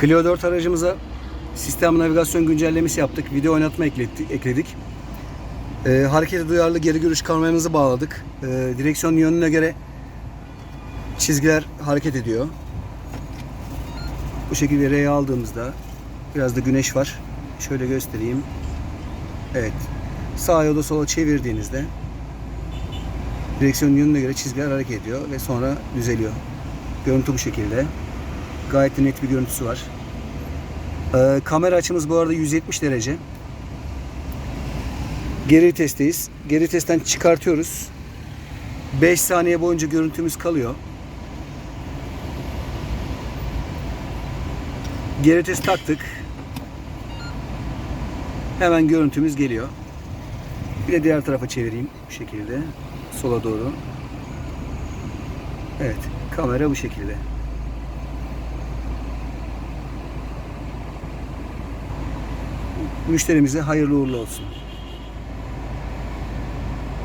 Clio 4 aracımıza sistem navigasyon güncellemesi yaptık. Video oynatma ekledik. ekledik. Ee, harekete duyarlı geri görüş kameramızı bağladık. Ee, direksiyon yönüne göre çizgiler hareket ediyor. Bu şekilde R'ye aldığımızda biraz da güneş var. Şöyle göstereyim. Evet. Sağa ya da sola çevirdiğinizde direksiyon yönüne göre çizgiler hareket ediyor ve sonra düzeliyor. Görüntü bu şekilde. Gayet net bir görüntüsü var. Ee, kamera açımız bu arada 170 derece. Geri vitesteyiz. Geri vitesten çıkartıyoruz. 5 saniye boyunca görüntümüz kalıyor. Geri vites taktık. Hemen görüntümüz geliyor. Bir de diğer tarafa çevireyim bu şekilde. Sola doğru. Evet, kamera bu şekilde. Müşterimize hayırlı uğurlu olsun.